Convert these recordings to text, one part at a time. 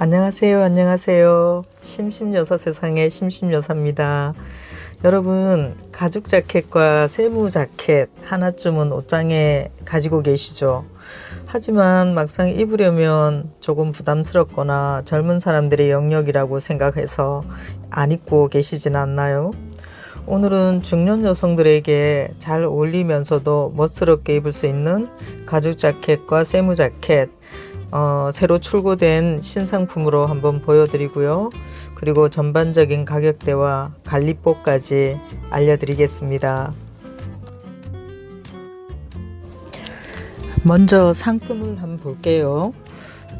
안녕하세요, 안녕하세요. 심심여사 세상의 심심여사입니다. 여러분, 가죽 자켓과 세무 자켓 하나쯤은 옷장에 가지고 계시죠? 하지만 막상 입으려면 조금 부담스럽거나 젊은 사람들의 영역이라고 생각해서 안 입고 계시진 않나요? 오늘은 중년 여성들에게 잘 어울리면서도 멋스럽게 입을 수 있는 가죽 자켓과 세무 자켓 어, 새로 출고된 신상품으로 한번 보여드리고요. 그리고 전반적인 가격대와 관리법까지 알려드리겠습니다. 먼저 상품을 한번 볼게요.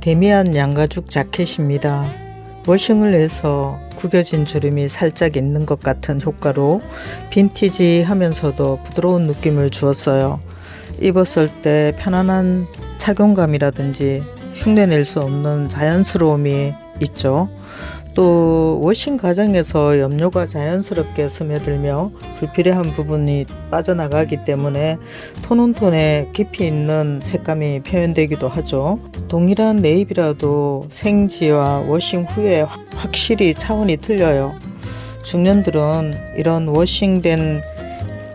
데미안 양가죽 자켓입니다. 워싱을 해서 구겨진 주름이 살짝 있는 것 같은 효과로 빈티지 하면서도 부드러운 느낌을 주었어요. 입었을 때 편안한 착용감이라든지 흉내낼 수 없는 자연스러움이 있죠. 또 워싱 과정에서 염료가 자연스럽게 스며들며 불필요한 부분이 빠져나가기 때문에 톤온톤에 깊이 있는 색감이 표현되기도 하죠. 동일한 네이비라도 생지와 워싱 후에 확- 확실히 차원이 틀려요. 중년들은 이런 워싱된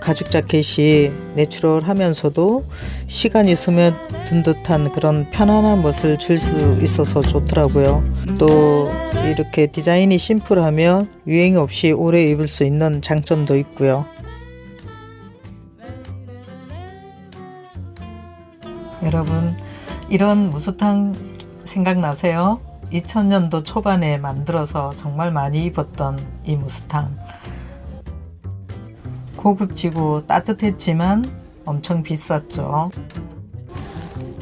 가죽 자켓이 내추럴하면서도 시간이 스며든 듯한 그런 편안한 멋을 줄 수 있어서 좋더라고요. 또 이렇게 디자인이 심플하며 유행 없이 오래 입을 수 있는 장점도 있고요. 여러분 이런 무스탕 생각나세요? 2000년도 초반에 만들어서 정말 많이 입었던 이 무스탕 고급지고 따뜻했지만 엄청 비쌌죠.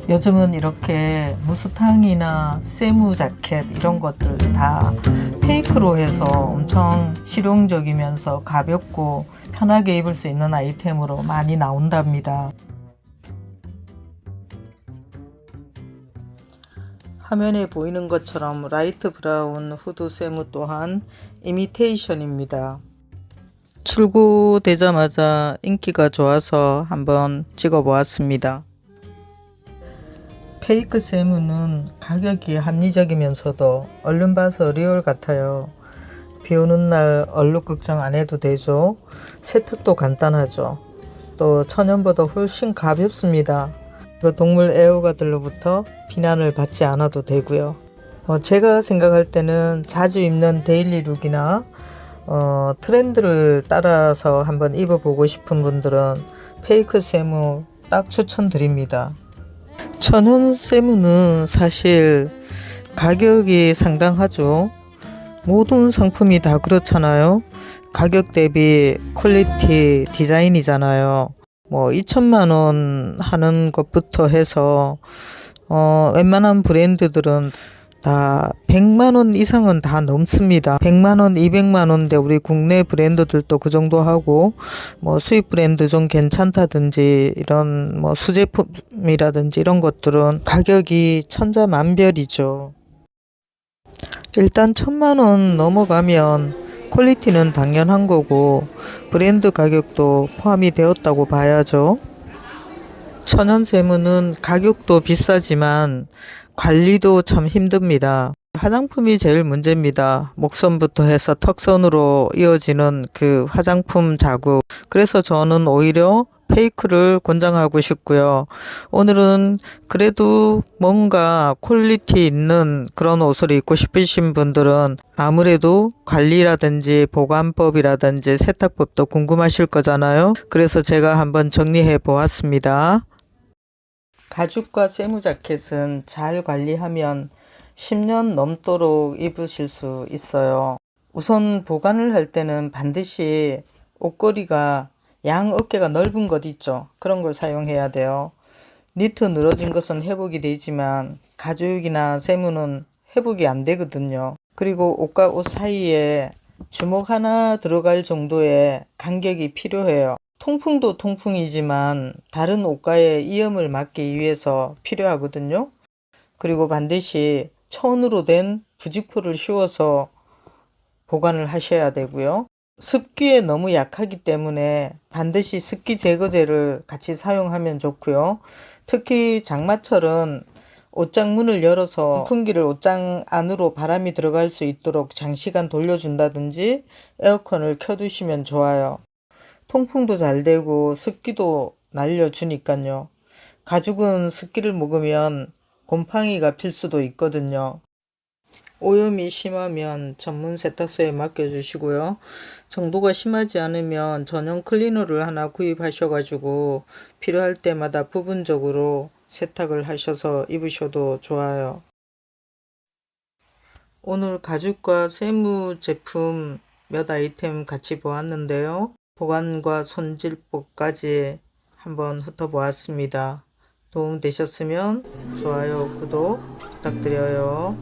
요즘은 이렇게 무스탕이나 세무 자켓 이런 것들 다 페이크로 해서 엄청 실용적이면서 가볍고 편하게 입을 수 있는 아이템으로 많이 나온답니다. 화면에 보이는 것처럼 라이트 브라운 후드 세무 또한 이미테이션입니다. 출고되자마자 인기가 좋아서 한번 찍어보았습니다. 페이크 세무는 가격이 합리적이면서도 얼른 봐서 리얼 같아요. 비 오는 날 얼룩 걱정 안 해도 되죠. 세탁도 간단하죠. 또 천연보다 훨씬 가볍습니다. 그 동물 애호가들로부터 비난을 받지 않아도 되고요. 어, 제가 생각할 때는 자주 입는 데일리 룩이나 어, 트렌드를 따라서 한번 입어보고 싶은 분들은 페이크 세무 딱 추천드립니다. 천연 세무는 사실 가격이 상당하죠. 모든 상품이 다 그렇잖아요. 가격 대비 퀄리티 디자인이잖아요. 뭐 2천만 원 하는 것부터 해서 어 웬만한 브랜드들은 다 100만 원 이상은 다 넘습니다. 100만 원, 200만 원인데 우리 국내 브랜드들도 그 정도 하고 뭐 수입 브랜드 좀 괜찮다든지 이런 뭐 수제품이라든지 이런 것들은 가격이 천차만별이죠. 일단 천만 원 넘어가면 퀄리티는 당연한 거고 브랜드 가격도 포함이 되었다고 봐야죠. 천연 세무는 가격도 비싸지만 관리도 참 힘듭니다. 화장품이 제일 문제입니다. 목선부터 해서 턱선으로 이어지는 그 화장품 자국. 그래서 저는 오히려 페이크를 권장하고 싶고요. 오늘은 그래도 뭔가 퀄리티 있는 그런 옷을 입고 싶으신 분들은 아무래도 관리라든지 보관법이라든지 세탁법도 궁금하실 거잖아요. 그래서 제가 한번 정리해 보았습니다. 가죽과 세무 자켓은 잘 관리하면 10년 넘도록 입으실 수 있어요. 우선 보관을 할 때는 반드시 옷걸이가 양 어깨가 넓은 것 있죠. 그런 걸 사용해야 돼요. 니트 늘어진 것은 회복이 되지만 가죽이나 세무는 회복이 안 되거든요. 그리고 옷과 옷 사이에 주먹 하나 들어갈 정도의 간격이 필요해요. 통풍도 통풍이지만 다른 옷과의 이염을 막기 위해서 필요하거든요. 그리고 반드시 천으로 된 부직포를 씌워서 보관을 하셔야 되고요. 습기에 너무 약하기 때문에 반드시 습기 제거제를 같이 사용하면 좋고요. 특히 장마철은 옷장 문을 열어서 풍기를 옷장 안으로 바람이 들어갈 수 있도록 장시간 돌려준다든지 에어컨을 켜두시면 좋아요. 통풍도 잘 되고 습기도 날려주니까요. 가죽은 습기를 먹으면 곰팡이가 필 수도 있거든요. 오염이 심하면 전문 세탁소에 맡겨주시고요. 정도가 심하지 않으면 전용 클리너를 하나 구입하셔가지고 필요할 때마다 부분적으로 세탁을 하셔서 입으셔도 좋아요. 오늘 가죽과 세무 제품 몇 아이템 같이 보았는데요. 보관과 손질법까지 한번 훑어보았습니다. 도움 되셨으면 좋아요, 구독 부탁드려요.